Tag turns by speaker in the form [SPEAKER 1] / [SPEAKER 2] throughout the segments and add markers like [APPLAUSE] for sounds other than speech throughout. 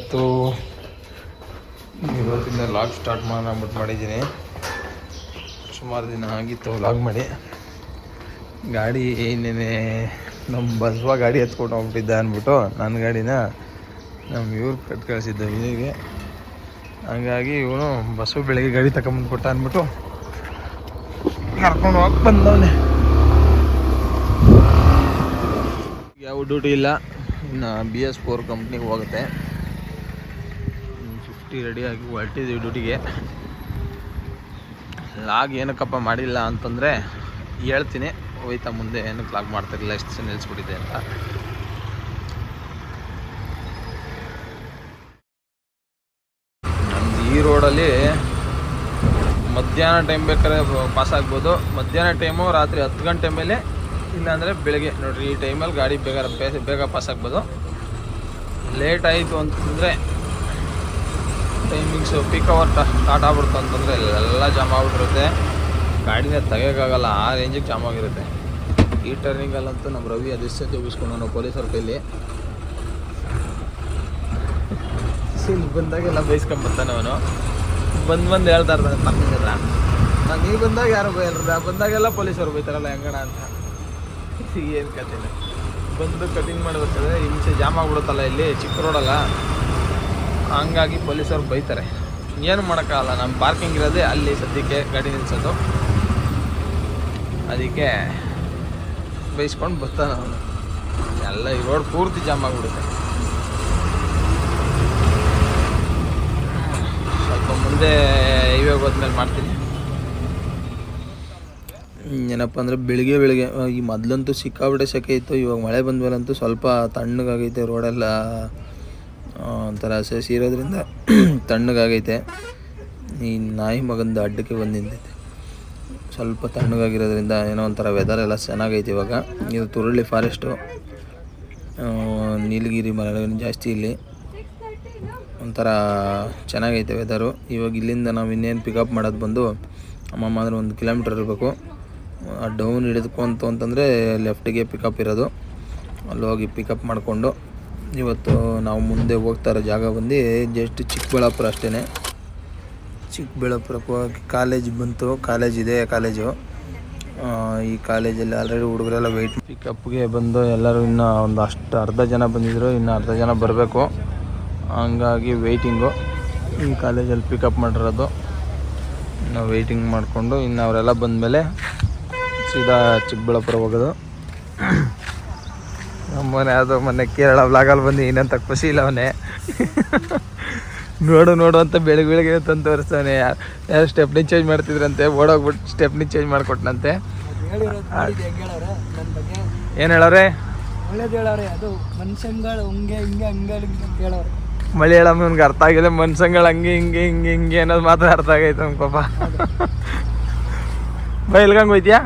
[SPEAKER 1] ಇವತ್ತು ಇವತ್ತಿಂದ log start ಮಾಡೋಣ ಅಂದ್ಬಿಟ್ಟು ಮಾಡಿದ್ದೀನಿ. ಸುಮಾರು ದಿನ ಆಗಿತ್ತು ಲಾಗ್ ಮಾಡಿ. ಗಾಡಿ ಏನೇನೆ ನಮ್ಮ ಬಸವ ಗಾಡಿ ಎತ್ಕೊಂಡು ಹೋಗ್ಬಿಟ್ಟಿದ್ದೆ ಅಂದ್ಬಿಟ್ಟು ನನ್ನ ಗಾಡಿನ ನಮ್ಮ ಇವ್ರು ಕಟ್ ಕಳಿಸಿದ್ದ ವಿಜಯ್ಗೆ ಹಂಗಾಗಿ ಇವನು ಬಸ್ಸು ಬೆಳಿಗ್ಗೆ ಗಾಡಿ ತಗೊಂಬಂದು ಕೊಟ್ಟ ಅಂದ್ಬಿಟ್ಟು ಕರ್ಕೊಂಡು ಹೋಗಿ ಬಂದವನೆ. ಯಾವ ಡ್ಯೂಟಿ ಇಲ್ಲ. ಇನ್ನು ಬಿ ಎಸ್ ಫೋರ್ ಕಂಪ್ನಿಗೆ ಹೋಗುತ್ತೆ. ಫಿಫ್ಟಿ ರೆಡಿಯಾಗಿ ಹೊರಟಿದ್ದೀವಿ ಡ್ಯೂಟಿಗೆ. ಲಾಗ್ ಏನಕ್ಕಪ್ಪ ಮಾಡಿಲ್ಲ ಅಂತಂದರೆ ಹೇಳ್ತೀನಿ. ಹೋಯ್ತಾ ಮುಂದೆ ಏನಕ್ಕೆ ಲಾಗ್ ಮಾಡ್ತಿರಲಿಲ್ಲ ಎಷ್ಟು ನಿಲ್ಲಿಸ್ಬಿಟ್ಟಿದೆ ಅಂತ. ನಮ್ದು ಈ ರೋಡಲ್ಲಿ ಮಧ್ಯಾಹ್ನ ಟೈಮ್ ಬೇಕಾದ್ರೆ ಪಾಸ್ ಆಗ್ಬೋದು. ಮಧ್ಯಾಹ್ನ ಟೈಮು ರಾತ್ರಿ ಹತ್ತು ಗಂಟೆ ಮೇಲೆ ಇಲ್ಲಾಂದರೆ ಬೆಳಗ್ಗೆ. ನೋಡಿರಿ, ಈ ಟೈಮಲ್ಲಿ ಗಾಡಿ ಬೇಗ ಬೇಗ ಪಾಸ್ ಆಗ್ಬೋದು. ಲೇಟ್ ಆಯಿತು ಅಂತಂದರೆ ಟೈಮಿಂಗ್ಸು ಪೀಕ್ ಅವರ್ ಸ್ಟಾರ್ಟ್ ಆಗ್ಬಿಡ್ತು ಅಂತಂದರೆ ಎಲ್ಲ ಜಾಮ್ ಆಗ್ಬಿಟ್ಟಿರುತ್ತೆ. ಗಾಡಿನ ತೆಗಿಯೋಕ್ಕಾಗಲ್ಲ, ಆ ರೇಂಜಿಗೆ ಜಾಮ್ ಆಗಿರುತ್ತೆ. ಈ ಟರ್ನಿಂಗಲ್ಲಂತೂ ನಮ್ಮ ರವಿ ಅದು ಸತಿ ಉಗಿಸ್ಕೊಂಡು ನಾವು ಪೊಲೀಸರ ಕೈಲಿ. ಇಲ್ಲಿ ಬಂದಾಗೆಲ್ಲ ಬೈಸ್ಕೊಂಬರ್ತಾನೆ ಅವನು. ಬಂದು ಬಂದು ಹೇಳ್ತಾ ಇರ್ತಾನೆ ತಪ್ಪಿಲ್ಲ ನಾನು ಈಗ ಬಂದಾಗ ಯಾರು ಬೈಯಲ್ರ ಬಂದಾಗೆಲ್ಲ ಪೊಲೀಸರು ಬೈತಾರಲ್ಲ, ಹೆಂಗಣ ಅಂತ. ಏನು ಕಥೆನ. ಬಂದು ಕಟಿಂಗ್ ಮಾಡಬೇಕಾದ್ರೆ ಹಿಂಸೆ ಜಾಮ್ ಆಗ್ಬಿಡುತ್ತಲ್ಲ ಇಲ್ಲಿ, ಚಿಕ್ಕ ರೋಡಲ್ಲ ಹಂಗಾಗಿ ಪೊಲೀಸರು ಬೈತಾರೆ. ಏನು ಮಾಡೋಕ್ಕಾಗಲ್ಲ ನಮ್ಮ ಪಾರ್ಕಿಂಗ್ ಇರೋದೇ ಅಲ್ಲಿ ಸದ್ಯಕ್ಕೆ ಗಾಡಿ ನಿಲ್ಸೋದು. ಅದಕ್ಕೆ ಬೈಸ್ಕೊಂಡು ಬರ್ತಾನೆ ಅವನು. ಎಲ್ಲ ಈ ರೋಡ್ ಪೂರ್ತಿ ಜಾಮ್ ಆಗಿಬಿಡುತ್ತೆ. ಸ್ವಲ್ಪ ಮುಂದೆ ಇವಾಗ ಹೋದ್ಮೇಲೆ ಮಾಡ್ತೀನಿ. ಏನಪ್ಪ ಅಂದರೆ ಬೆಳಿಗ್ಗೆ ಬೆಳಿಗ್ಗೆ ಈ ಮೊದಲಂತೂ ಸಿಕ್ಕಾಬಿಟ್ಟೆ ಸೆಕೆ ಇತ್ತು, ಇವಾಗ ಮಳೆ ಬಂದ ಮೇಲಂತೂ ಸ್ವಲ್ಪ ತಣ್ಣಗಾಗೈತೆ ರೋಡೆಲ್ಲ ಒಂಥರ ಸಸಿ ಇರೋದ್ರಿಂದ [CLEARS THROAT] ತಣ್ಣಗಾಗೈತೆ. ಈ ನಾಯಿ ಮಗಂದು ಅಡ್ಡಕ್ಕೆ ಬಂದು ಸ್ವಲ್ಪ ತಣ್ಣಗಾಗಿರೋದ್ರಿಂದ ಏನೋ ಒಂಥರ ವೆದರ್ ಎಲ್ಲ ಚೆನ್ನಾಗೈತೆ ಇವಾಗ. ಇದು ತುರುಳಿ ಫಾರೆಸ್ಟು ನೀಲಗಿರಿ ಮರಗಳು ಜಾಸ್ತಿ ಇಲ್ಲಿ. ಒಂಥರ ಚೆನ್ನಾಗೈತೆ ವೆದರು ಇವಾಗ ಇಲ್ಲಿಂದ ನಾವು ಇನ್ನೇನು ಪಿಕಪ್ ಮಾಡೋದು ಬಂದು ಅಮ್ಮಮ್ಮ ಅಂದ್ರೆ ಒಂದು ಕಿಲೋಮೀಟ್ರ್ ಇರಬೇಕು. ಡೌನ್ ಹಿಡಿದುಕೊಂತು ಅಂತಂದರೆ ಲೆಫ್ಟಿಗೆ ಪಿಕಪ್ ಇರೋದು. ಅಲ್ಲಿ ಹೋಗಿ ಪಿಕಪ್ ಮಾಡಿಕೊಂಡು ಇವತ್ತು ನಾವು ಮುಂದೆ ಹೋಗ್ತಾ ಇರೋ ಜಾಗ ಬಂದು ಜಸ್ಟ್ ಚಿಕ್ಕಬಳ್ಳಾಪುರ ಅಷ್ಟೇ ಚಿಕ್ಕಬಳ್ಳಾಪುರಕ್ಕೆ ಹೋಗಿ ಕಾಲೇಜ್ ಬಂತು. ಕಾಲೇಜ್ ಇದೆ ಕಾಲೇಜು ಈ ಕಾಲೇಜಲ್ಲಿ ಆಲ್ರೆಡಿ ಹುಡುಗರೆಲ್ಲ ವೆಯ್ಟ್ ಪಿಕಪ್ಗೆ ಬಂದು ಎಲ್ಲರೂ ಇನ್ನೂ ಒಂದು ಅಷ್ಟು ಅರ್ಧ ಜನ ಬಂದಿದ್ದರು ಇನ್ನು ಅರ್ಧ ಜನ ಬರಬೇಕು. ಹಂಗಾಗಿ ವೆಯ್ಟಿಂಗು ಈ ಕಾಲೇಜಲ್ಲಿ ಪಿಕಪ್ ಮಾಡಿರೋದು. ನಾವು ವೆಯ್ಟಿಂಗ್ ಮಾಡಿಕೊಂಡು ಇನ್ನು ಅವರೆಲ್ಲ ಬಂದಮೇಲೆ ಸೀದಾ ಚಿಕ್ಕಬಳ್ಳಾಪುರ ಹೋಗೋದು. ನಮ್ಮನೆ ಅದು ಮೊನ್ನೆ ಕೇರಳ ವ್ಲಾಗಲ್ಲಿ ಬಂದು ಏನಂತ ಖುಷಿ ಇಲ್ಲ ಅವನೇ. ನೋಡು ನೋಡು ಅಂತ ಬೆಳಗ್ಗೆ ಬೆಳಗ್ಗೆ ತಂದು ತೋರಿಸ್ತಾನೆ. ಯಾರು ಸ್ಟೆಪ್ನಿ ಚೇಂಜ್ ಮಾಡ್ತಿದ್ರಂತೆ? ಓಡೋಗ್ಬಿಟ್ಟು ಸ್ಟೆಪ್ನಿ ಚೇಂಜ್ ಮಾಡಿಕೊಟ್ನಂತೆ. ಏನು ಹೇಳೋರೆ?
[SPEAKER 2] ಮಳೆ
[SPEAKER 1] ಮಲಯಾಳಂ ಅವ್ನಿಗೆ ಅರ್ಥ ಆಗಿದೆ ಮನ್ಸಂಗಳು ಹಂಗೆ, ಹಿಂಗೆ ಹಿಂಗೆ ಹಿಂಗೆ ಅನ್ನೋದು ಮಾತ್ರ ಅರ್ಥ ಆಗೈತೆ ನಮ್ಮ ಪಾಪ. ಬೈ, ಎಲ್ಗಂಗೆ ಹೋಯ್ತಿಯಾ?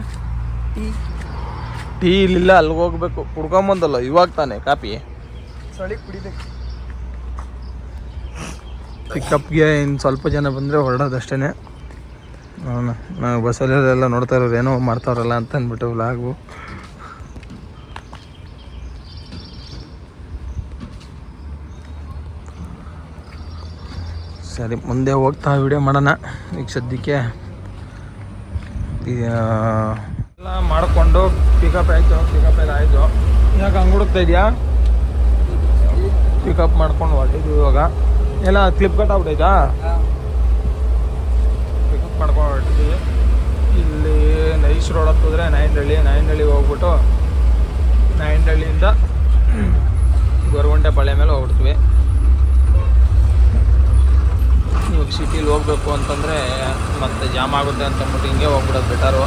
[SPEAKER 2] ಟೀ
[SPEAKER 1] ಇಲ್ಲಿಲ್ಲ ಅಲ್ಲಿಗೆ ಹೋಗ್ಬೇಕು. ಕುಡ್ಕೊಂಬಂದಲ್ಲ ಇವಾಗ ತಾನೆ ಕಾಪಿ
[SPEAKER 2] ಚಳಿ ಕುಡಿಬೇಕು.
[SPEAKER 1] ಪಿಕಪ್ಗೆ ಇನ್ನು ಸ್ವಲ್ಪ ಜನ ಬಂದರೆ ಹೊರಡೋದಷ್ಟೇ ನಾವು ಬಸ್ಸಲ್ಲೆಲ್ಲ ನೋಡ್ತಾ ಇರೋರು ಏನೋ ಮಾಡ್ತಾರಲ್ಲ ಅಂತ ಅಂದ್ಬಿಟ್ಟು ಲಾಗು ಸರಿ ಮುಂದೆ ಹೋಗ್ತಾ ವಿಡಿಯೋ ಮಾಡೋಣ. ಈಗ ಸದ್ಯಕ್ಕೆ ಎಲ್ಲ ಮಾಡಿಕೊಂಡು ಪಿಕಪ್ ಆಯಿತು ಪಿಕಪ್ ಎಲ್ಲ ಆಯಿತು. ಯಾಕೆ ಹಂಗೆ ಹುಡುಕ್ತಾ ಇದೆಯಾ? ಪಿಕಪ್ ಮಾಡ್ಕೊಂಡು ಹೊರಟಿದ್ವಿ ಇವಾಗ. ಎಲ್ಲ ಕ್ಲಿಪ್ ಕಟ್ ಆಗ್ಬಿಟ್ಟೈತಾ ಪಿಕಪ್ ಮಾಡ್ಕೊಂಡು ಹೊರಟಿದ್ವಿ. ಇಲ್ಲಿ ನೈಸ್ ರೋಡ್ ಹತ್ತಿದ್ರೆ ನಾಯಂಡಹಳ್ಳಿ, ನಾಯಂಡಹಳ್ಳಿಗೆ ಹೋಗ್ಬಿಟ್ಟು ನಾಯಂಡಹಳ್ಳಿಯಿಂದ ಗೊರಗುಂಟೆ ಪಾಳ್ಯ ಮೇಲೆ ಹೋಗ್ಬಿಡ್ತೀವಿ. ಇವಾಗ ಸಿಟಿಲಿ ಹೋಗ್ಬೇಕು ಅಂತಂದರೆ ಮತ್ತೆ ಜಾಮ್ ಆಗುತ್ತೆ ಅಂತಂದ್ಬಿಟ್ಟು ಹಿಂಗೆ ಹೋಗ್ಬಿಡೋದು better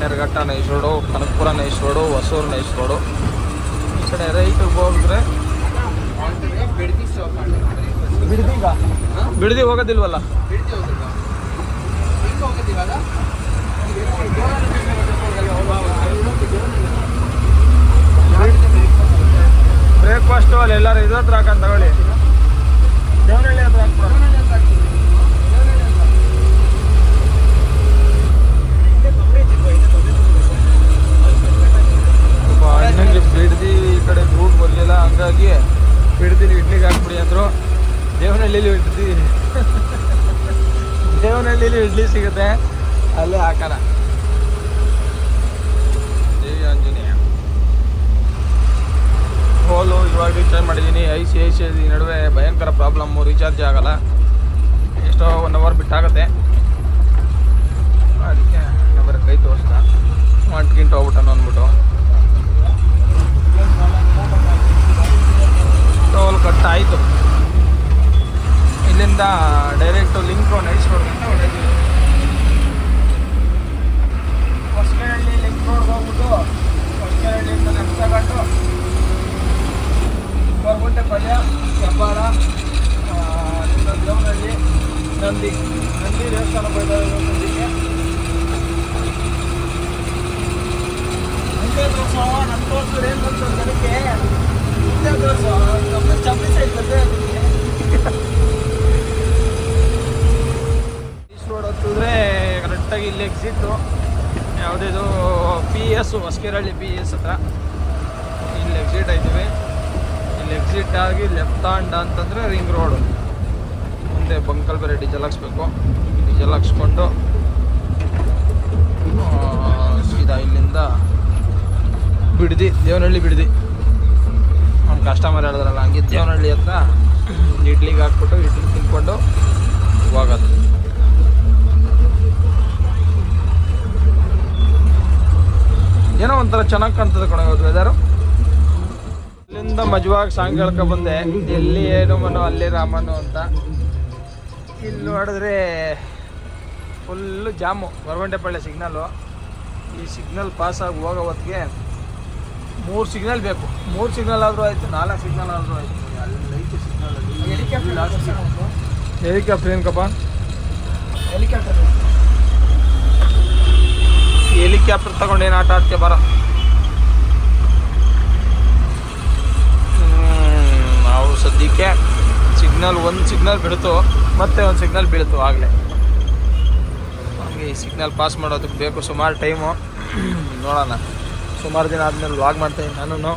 [SPEAKER 1] Bannerghatta NICE road, Kanakapura NICE road, Hosur NICE road. ಈ ಕಡೆ ರೈಟಿಗೆ ಹೋಗಿದ್ರೆ ಬಿಡದಿ ಹೋಗೋದಿಲ್ವಲ್ಲ? ಬ್ರೇಕ್ಫಾಸ್ಟು ಅಲ್ಲಿ ಎಲ್ಲರೂ ಇದ್ರ ಹತ್ರ ಹಾಕೊಂಡು ತಗೊಳ್ಳಿ ದೇವನಹಳ್ಳಿ ಹತ್ರ ಹಾಕ್ಬಿಡೋಣ ಸ್ವಲ್ಪ ಇನ್ನಂಗೆ ಬಿಡ್ದಿ ಈ ಕಡೆ ರೂಟ್ ಬರಲಿಲ್ಲ ಹಂಗಾಗಿ ದೇವನಹಳ್ಳಿಲಿ ಇಲ್ಲಿ ಇಡ್ಲಿ ಸಿಗುತ್ತೆ. ಅಲ್ಲೇ ಹಾಕೋಣ. ದೇವಿ ಆಂಜನೇಯ. ಹೋಲು, ಇವಾಗ ರೀಚಾರ್ಜ್ ಮಾಡಿದ್ದೀನಿ I C I C I ನಡುವೆ ಭಯಂಕರ ಪ್ರಾಬ್ಲಮ್ಮು ರೀಚಾರ್ಜ್ ಆಗಲ್ಲ. ಎಷ್ಟೋ ಒನ್ ಅವರ್ ಬಿಟ್ಟಾಗುತ್ತೆ. ಅದಕ್ಕೆ ಇನ್ನೊಬ್ಬರ ಕೈ ತೋರಿಸ್ದ ಗಂಟೆ ಹೋಗ್ಬಿಟ್ಟನು ಅಂದ್ಬಿಟ್ಟು ಟೋಲ್ ಕಟ್ ಆಯಿತು ಇಲ್ಲಿಂದ ಡೈರೆಕ್ಟು ಲಿಂಕ್ ನೈಸ್ ರೋಡ್ ಅಂತ ಹೊಡೆದಿವಿ ಹೊಸಕೆರಳ್ಳಿ ಲಿಂಕ್ ರೋಡ್ ಹೋಗ್ಬಿಟ್ಟು ಹೊಸಕೆರಳ್ಳಿಯಿಂದ ಲೆಫ್ಟ್ ತಗೊಂಡು ಬರ್ಗುಂಟೆ ಪಲ್ಯ ಹೆಬ್ಬಾಳ ದೇವನಹಳ್ಳಿ, ನಂದಿ ನಂದಿ ದೇವಸ್ಥಾನ ಬೈದಾರ ನಂದಿಗೆ ಮುಂದೆ ನನ್ನ ತೋರಿಸಿದ್ರೆ ಏನು ಬಂತು ನನಗೆ ಮುಂದೆ ತೋರಿಸೋ ನಮ್ಮ ಚಪ್ಪಲಿ ಸೈಡ್ ಬಂದೆ ರೋಡ್ ಹತ್ತಿದ್ರೆ ಕರೆಕ್ಟಾಗಿ ಇಲ್ಲಿ exit ಯಾವುದಿದು P S Hosakerehalli P S ಹತ್ರ. ಇಲ್ಲಿ ಎಕ್ಸಿಟ್ ಆಯ್ತೀವಿ. ಇಲ್ಲಿ ಎಕ್ಸಿಟ್ ಆಗಿ ಲೆಫ್ಟ್ ಹ್ಯಾಂಡ್ ಅಂತಂದರೆ ರಿಂಗ್ ರೋಡು ಮುಂದೆ ಬಂಕಲ್ ಬೇರೆ ಡೀಸೆಲ್ ಹಾಕ್ಸ್ಬೇಕು. ಡೀಸೆಲ್ ಹಾಕ್ಸ್ಕೊಂಡು ಸೀದಾ ಇಲ್ಲಿಂದ ಬಿಡ್ದಿ, ದೇವನಹಳ್ಳಿ ಬಿಡ್ದಿ. ನಮ್ಮ ಕಸ್ಟಮರ್ ಹೇಳಿದ್ರಲ್ಲ, ಹಂಗೆ ದೇವನಹಳ್ಳಿ ಹತ್ರ ಇಡ್ಲಿಗೆ ಹಾಕ್ಬಿಟ್ಟು, ಇಡ್ಲಿ ತಿನ್ಕೊಂಡು ಹೋಗೋದು. ಏನೋ ಒಂಥರ ಚೆನ್ನಾಗಿ ಕಾಣ್ತದೆ ಕಣ ಇವತ್ತು ವೆದರು ಇಲ್ಲಿಂದ ಮಜವಾಗಿ ಸಾಂಗ್ ಕೇಳ್ಕೊ ಬಂದೆ. ಎಲ್ಲಿ ಏನು ಮನೋ ಅಲ್ಲಿ ರಾಮನು ಅಂತ. ಇಲ್ಲಿ ನೋಡಿದ್ರೆ ಫುಲ್ಲು ಜಾಮು. ಗೊರವಂಟೆಪಳ್ಳಿ ಸಿಗ್ನಲ್ಲು ಈ ಸಿಗ್ನಲ್ ಪಾಸ್ ಆಗಿ ಹೋಗೋ ಹೊತ್ತಿಗೆ ಮೂರು ಸಿಗ್ನಲ್ ಬೇಕು. ಮೂರು ಸಿಗ್ನಲ್ ಆದರೂ ಆಯಿತು ನಾಲ್ಕು ಸಿಗ್ನಲ್ ಆದರೂ ಆಯಿತು. ಅಲ್ಲಿ ಸಿಗ್ನಲ್ ಹೆಲಿಕಾಪ್ಟರ್ ಏನಕ್ಕಪ್ಪ
[SPEAKER 2] ಹೆಲಿಕಾಪ್ಟರ್
[SPEAKER 1] ಹೆಲಿಕಾಪ್ಟರ್ ತಗೊಂಡು ಏನು ಆಟ ಆಡ್ತೀಯ ಬರ? ನಾವು ಸದ್ಯಕ್ಕೆ ಸಿಗ್ನಲ್ ಒಂದು ಸಿಗ್ನಲ್ ಬೀಳ್ತು ಮತ್ತೆ ಒಂದು ಸಿಗ್ನಲ್ ಬೀಳ್ತು ಆಗಲೇ. ಹಂಗೆ ಈ ಸಿಗ್ನಲ್ ಪಾಸ್ ಮಾಡೋದಕ್ಕೆ ಬೇಕು, ಸುಮಾರು ಟೈಮು ನೋಡೋಣ. ಸುಮಾರು ದಿನ ಆದಮೇಲೆ ವ್ಲಾಗ್ ಮಾಡ್ತೀನಿ ನಾನು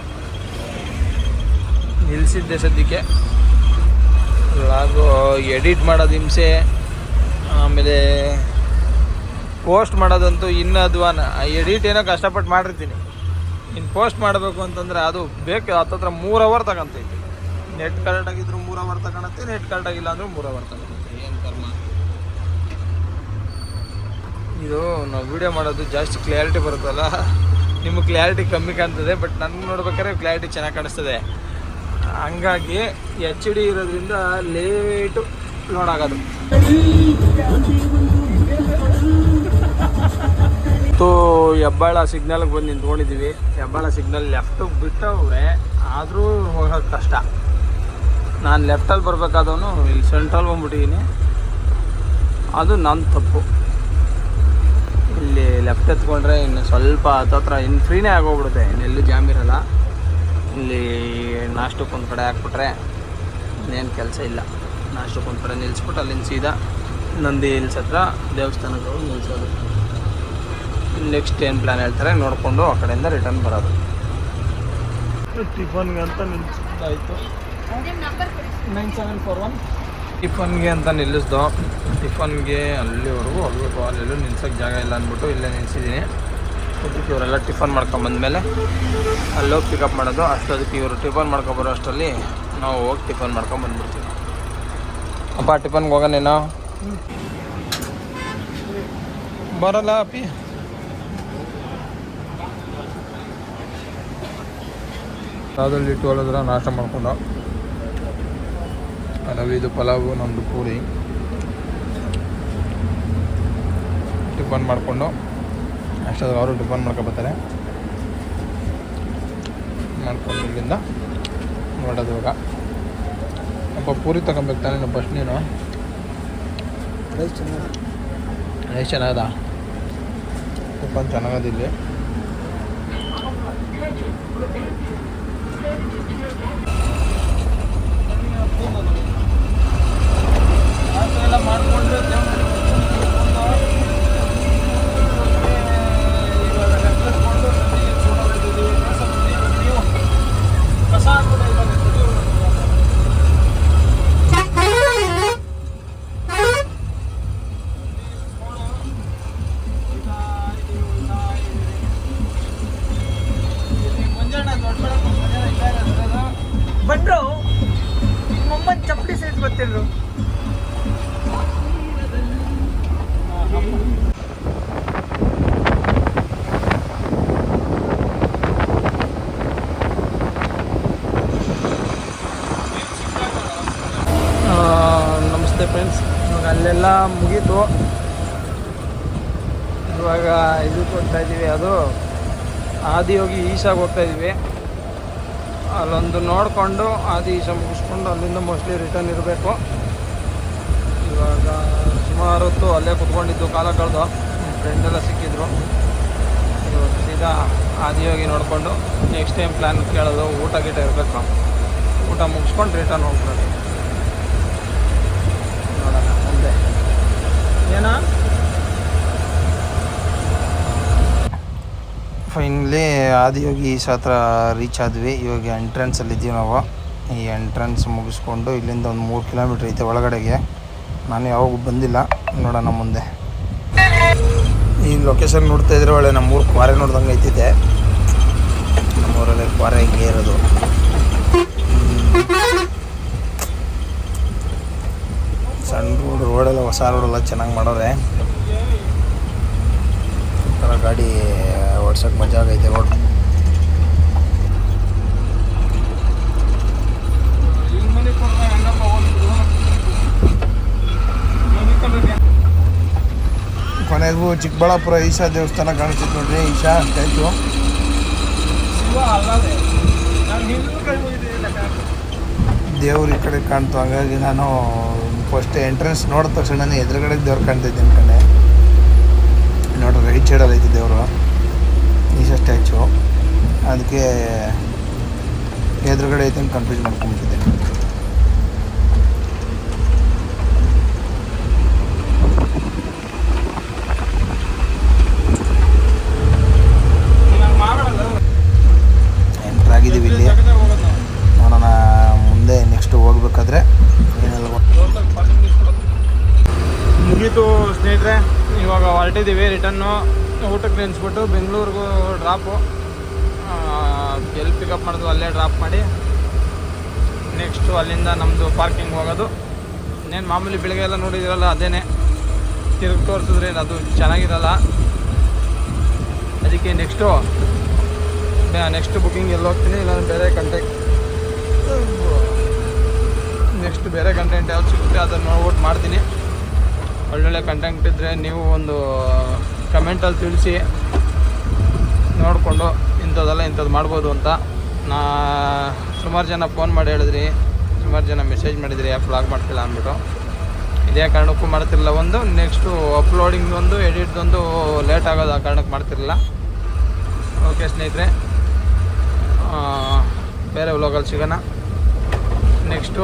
[SPEAKER 1] ನಿಲ್ಲಿಸಿದ್ದೆ ಸದ್ಯಕ್ಕೆ. ಲಾಗು ಎಡಿಟ್ ಮಾಡೋದು ಹಿಂಸೆ ಆಮೇಲೆ ಪೋಸ್ಟ್ ಮಾಡೋದಂತೂ ಇನ್ನು ಅಧ್ವಾನ ಎಡಿಟ್ ಏನೋ ಕಷ್ಟಪಟ್ಟು ಮಾಡಿರ್ತೀನಿ. ಇನ್ನು ಪೋಸ್ಟ್ ಮಾಡಬೇಕು ಅಂತಂದರೆ ಅದು ಬೇಕು ಹತ್ತತ್ರ ಮೂರು ಅವರ್ ತಗೊಂತೈತಿ. ನೆಟ್ ಕರೆಕ್ಟಾಗಿದ್ರು ಮೂರು ಅವರ್ ತಗೊಳತ್ತೆ ನೆಟ್ ಕರೆಕ್ಟ್ ಆಗಿಲ್ಲ ಅಂದ್ರೆ ಮೂರು ಅವರ್ ತಗೊಳತ್ತೆ. ಏನು ಕರ್ಮ? ಇದು ನಾವು ವಿಡಿಯೋ ಮಾಡೋದು ಜಾಸ್ತಿ ಕ್ಲಾರಿಟಿ ಬರುತ್ತಲ್ಲ? ನಿಮ್ಮ ಕ್ಲಾರಿಟಿ ಕಮ್ಮಿ ಕಾಣ್ತದೆ ಬಟ್ ನನಗೆ ನೋಡ್ಬೇಕಾದ್ರೆ ಕ್ಲಾರಿಟಿ ಚೆನ್ನಾಗಿ ಕಾಣಿಸ್ತದೆ. ಹಂಗಾಗಿ ಎಚ್ ಡಿ ಇರೋದ್ರಿಂದ ಲೇಟು ಲೋಡ್ [LAUGHS] ಮತ್ತು ಹೆಬ್ಬಾಳ ಸಿಗ್ನಲ್ಗೆ ಬಂದು ನಿಂತ್ಕೊಂಡಿದ್ದೀವಿ ಹೆಬ್ಬಾಳ ಸಿಗ್ನಲ್ ಲೆಫ್ಟಿಗೆ ಬಿಟ್ಟವ್ರೆ, ಆದರೂ ಹೋಗೋದು ಕಷ್ಟ. ನಾನು ಲೆಫ್ಟಲ್ಲಿ ಬರಬೇಕಾದವನು ಇಲ್ಲಿ ಸೆಂಟ್ರಲ್ ಬಂದ್ಬಿಟ್ಟಿದ್ದೀನಿ ಅದು ನನ್ನ ತಪ್ಪು. ಇಲ್ಲಿ ಲೆಫ್ಟ್ ಎತ್ಕೊಂಡ್ರೆ ಇನ್ನು ಸ್ವಲ್ಪ ಹತ್ತತ್ರ ಇನ್ನು ಫ್ರೀನೇ ಆಗೋಗ್ಬಿಡುತ್ತೆ. ಇನ್ನೆಲ್ಲೂ ಜಾಮ್ ಇರಲ್ಲ. ಇಲ್ಲಿ ನಾಷ್ಟಕ್ಕೆ ಒಂದು ಕಡೆ ಹಾಕ್ಬಿಟ್ರೆ ಇನ್ನೇನು ಕೆಲಸ ಇಲ್ಲ. ನಾಷ್ಟಕ್ಕೆ ಒಂದು ಕಡೆ ನಿಲ್ಲಿಸ್ಬಿಟ್ಟು ಅಲ್ಲಿಂದ ಸೀದಾ ನಂದಿ ಹಿಲ್ಸ್ ಹತ್ರ ದೇವಸ್ಥಾನಗಳು ನಿಲ್ಲಿಸೋದು ನೆಕ್ಸ್ಟ್ ಏನು ಪ್ಲ್ಯಾನ್ ಹೇಳ್ತಾರೆ ನೋಡಿಕೊಂಡು ಆ ಕಡೆಯಿಂದ ರಿಟರ್ನ್ ಬರೋದು. ಟಿಫನ್ಗೆ ಅಂತ ನಿಲ್ಲಿಸ್ತಾಯಿತು
[SPEAKER 2] ನೈನ್ ಸೆವೆನ್ ಫೋರ್ ಒನ್
[SPEAKER 1] ಟಿಫನ್ಗೆ ಅಂತ ನಿಲ್ಲಿಸ್ದು. ಟಿಫನ್ಗೆ ಅಲ್ಲಿವರೆಗೂ ಹೋಗ್ಬೇಕು ಅಲ್ಲೆಲ್ಲೂ ನಿಲ್ಸೋಕ್ಕೆ ಜಾಗ ಇಲ್ಲ ಅಂದ್ಬಿಟ್ಟು ಇಲ್ಲೇ ನಿಲ್ಸಿದ್ದೀನಿ. ಅದಕ್ಕೆ ಇವರೆಲ್ಲ ಟಿಫನ್ ಮಾಡ್ಕೊಂಬಂದ್ಮೇಲೆ ಮೇಲೆ ಅಲ್ಲೋಗಿ ಪಿಕಪ್ ಮಾಡೋದು. ಅಷ್ಟೊದಕ್ಕೆ ಇವರು ಟಿಫನ್ ಮಾಡ್ಕೊಬರೋ ಅಷ್ಟರಲ್ಲಿ ನಾವು ಹೋಗಿ ಟಿಫನ್ ಮಾಡ್ಕೊಂಬಂದ್ಬಿಡ್ತೀವಿ ಅಪ್ಪ ಟಿಫನ್ಗೆ ಹೋಗೋನೇನೋ ಬರಲ್ಲ ಅಪ್ಪಿ ಯಾವುದ್ರಲ್ಲಿ ಇಟ್ಟು ಹೊಲದ್ರ ನಾಷ್ಟ ಮಾಡ್ಕೊಂಡ. ರವಿದು ಪಲಾವು ನಮ್ಮದು ಪೂರಿ. ಟಿಫನ್ ಮಾಡಿಕೊಂಡು ಅಷ್ಟಾದ್ರೂ ಅವರು ಟಿಫನ್ ಮಾಡ್ಕೊಬರ್ತಾರೆ ಮಾಡ್ಕೊಂಡು ಇಲ್ಲಿಂದ ನೋಡೋದು ಇವಾಗ. ಅಪ್ಪ ಪೂರಿ ತಗೊಬೇಕು ತಾನೇ ಫಸ್ಟ್ ನೀನು.
[SPEAKER 2] ರೈಸ್ ಚೆನ್ನಾಗಿದೆ.
[SPEAKER 1] ಎಷ್ಟು ಚೆನ್ನಾಗದ? ಟಿಫನ್ ಚೆನ್ನಾಗದ ಇಲ್ಲಿ. ಎಲ್ಲ ನಮಸ್ತೆ ಫ್ರೆಂಡ್ಸ್ ಇವಾಗ ಅಲ್ಲೆಲ್ಲ ಮುಗೀತು. ಇವಾಗ ಇದು ಕೊಡ್ತಾ ಇದ್ದೀವಿ ಅದು. ಆದಿಯೋಗಿ ಈಶಾಗೆ ಹೋಗ್ತಾ ಇದ್ದೀವಿ ಅಲ್ಲೊಂದು ನೋಡಿಕೊಂಡು ಅದು ಈಸ ಮುಗಿಸ್ಕೊಂಡು ಅಲ್ಲಿಂದ ಮೋಸ್ಟ್ಲಿ ರಿಟರ್ನ್ ಇರಬೇಕು. ಇವಾಗ ಸುಮಾರು ಹೊತ್ತು ಅಲ್ಲೇ ಕುತ್ಕೊಂಡಿದ್ದು ಕಾಲ ಕಳೆದು. ಫ್ರೆಂಡೆಲ್ಲ ಸಿಕ್ಕಿದ್ರು. ಇವಾಗ ಸೀದಾ ಆದಿಯೋಗಿ ನೋಡಿಕೊಂಡು ನೆಕ್ಸ್ಟ್ ಟೈಮ್ ಪ್ಲ್ಯಾನ್ ಕೇಳೋದು ಊಟ ಗೀಟ ಇರಬೇಕು? ಊಟ ಮುಗಿಸ್ಕೊಂಡು ರಿಟರ್ನ್ ಹೋಗ್ಬಿಡೋದು ನೋಡೋಣ, ಮುಂದೆ. ಏನಾ?
[SPEAKER 3] ಫೈನಲಿ ಆದಿಯೋಗಿ ಹತ್ರ ರೀಚ್ ಆದ್ವಿ. ಇವಾಗ ಎಂಟ್ರೆನ್ಸಲ್ಲಿ ಇದ್ದೀವಿ ನಾವು. ಈ ಎಂಟ್ರೆನ್ಸ್ ಮುಗಿಸ್ಕೊಂಡು ಇಲ್ಲಿಂದ ಒಂದು ಮೂರು ಕಿಲೋಮೀಟ್ರ್ ಐತೆ ಒಳಗಡೆಗೆ. ನಾನು ಯಾವಾಗೂ ಬಂದಿಲ್ಲ. ನೋಡೋಣ ಮುಂದೆ. ಈ ಲೊಕೇಶನ್ ನೋಡ್ತಾ ಇದ್ರೆ ಒಳ್ಳೆ ನಮ್ಮೂರು ಕ್ವಾರೆ ನೋಡ್ದಂಗೆ ಐತಿದೆ. ನಮ್ಮೂರಲ್ಲಿ ಕ್ವಾರೆ ಹಿಂಗೆ ಇರೋದು. ಸಣ್ಣ ರೋಡ್ ರೋಡೆಲ್ಲ ಹೊಸ ರೋಡೆಲ್ಲ ಚೆನ್ನಾಗಿ ಮಾಡೋರೆ. ಗಾಡಿ ಓಡ್ಸೋಕೆ ಮಜಾ ಆಗೈತೆ ರೋಡ್ ಕೊನೆಗೂ ಚಿಕ್ಕಬಳ್ಳಾಪುರ ಈಶಾ ದೇವಸ್ಥಾನ ಕಾಣಿಸ್ತಿತ್ತು ನೋಡ್ರಿ ಈಶಾ ಸ್ಟ್ಯಾಚು ದೇವ್ರು ಈ ಕಡೆ ಕಾಣ್ತು ಹಾಗಾಗಿ ನಾನು ಫಸ್ಟ್ ಎಂಟ್ರೆನ್ಸ್ ನೋಡಿದ ತಕ್ಷಣನೇ ಎದುರುಗಡೆ ದೇವ್ರು ಕಾಣ್ತಿದ್ದೀನಿ ಕಣೆ ನೋಡ್ರಿ ರೈಟ್ ಸೈಡಲ್ಲಿ ಐತೆ ದೇವರು ಈಶಾ ಸ್ಟ್ಯಾಚು. ಅದಕ್ಕೆ ಎದುರುಗಡೆ ಐತೆ ಕನ್ಫ್ಯೂಸ್ ಮಾಡ್ಕೊಂಡ್ಬಿಟ್ಟಿದೆ ಎಂಟ್ರಾಗಿದ್ದೀವಿ ಇಲ್ಲಿ. ನೋಡೋಣ ಮುಂದೆ ನೆಕ್ಸ್ಟ್ ಹೋಗ್ಬೇಕಾದ್ರೆ
[SPEAKER 1] ಮುಗೀತು ಸ್ನೇಹಿತರೆ, ಇವಾಗ ಹೊರಟಿದ್ದೀವಿ ರಿಟರ್ನು ಊಟಕ್ಕೆ ನೆನೆಸ್ಬಿಟ್ಟು ಬೆಂಗಳೂರಿಗೂ ಡ್ರಾಪು ಎಲ್ಲಿ ಪಿಕಪ್ ಮಾಡೋದು ಅಲ್ಲೇ ಡ್ರಾಪ್ ಮಾಡಿ ನೆಕ್ಸ್ಟು ಅಲ್ಲಿಂದ ನಮ್ಮದು ಪಾರ್ಕಿಂಗ್ ಹೋಗೋದು. ಇನ್ನೇನು ಮಾಮೂಲಿ ಬೆಳಗ್ಗೆ ಎಲ್ಲ ನೋಡಿದಿರಲ್ಲ, ಅದೇನೇ. ತಿರುಗಿ ತೋರಿಸಿದ್ರೆ ಅದು ಚೆನ್ನಾಗಿರಲ್ಲ. ಅದಕ್ಕೆ ನೆಕ್ಸ್ಟು ನೆಕ್ಸ್ಟ್ ಬುಕ್ಕಿಂಗ್ ಎಲ್ಲಿ ಹೋಗ್ತೀನಿ ಇಲ್ಲ ಬೇರೆ ಕಂಟೆಂಟ್ ನೆಕ್ಸ್ಟ್ ಬೇರೆ ಕಂಟೆಂಟ್ ಯಾವ್ದು ಸಿಗುತ್ತೆ, ಅದನ್ನು ನೋಡ್ಬಿಟ್ಟು ಮಾಡ್ತೀನಿ. ಒಳ್ಳೊಳ್ಳೆ ಕಂಟೆಂಟ್ ಇದ್ದರೆ ನೀವು ಒಂದು ಕಮೆಂಟಲ್ಲಿ ತಿಳಿಸಿ ನೋಡಿಕೊಂಡು ಇಂಥದ್ದೆಲ್ಲ ಇಂಥದ್ದು ಮಾಡ್ಬೋದು ಅಂತ. ನಾ ಸುಮಾರು ಜನ ಫೋನ್ ಮಾಡಿ ಹೇಳಿದ್ರಿ. ಸುಮಾರು ಜನ ಮೆಸೇಜ್ ಮಾಡಿದ್ರಿ ಯಾಕೆ ಬ್ಲಾಗ್ ಮಾಡ್ತಿಲ್ಲ ಅಂದ್ಬಿಟ್ಟು. ಇದೇ ಕಾರಣಕ್ಕೂ ಮಾಡ್ತಿರಲಿಲ್ಲ. ಒಂದು ನೆಕ್ಸ್ಟು ಅಪ್ಲೋಡಿಂಗ್ ಒಂದು ಎಡಿಟ್ದೊಂದು ಲೇಟ್ ಆಗೋದು ಆ ಕಾರಣಕ್ಕೆ ಮಾಡ್ತಿರಲಿಲ್ಲ. ಓಕೆ ಸ್ನೇಹಿತರೆ. ಬೇರೆ ವ್ಲಾಗಲ್ಲಿ ಸಿಗೋಣ. ನೆಕ್ಸ್ಟು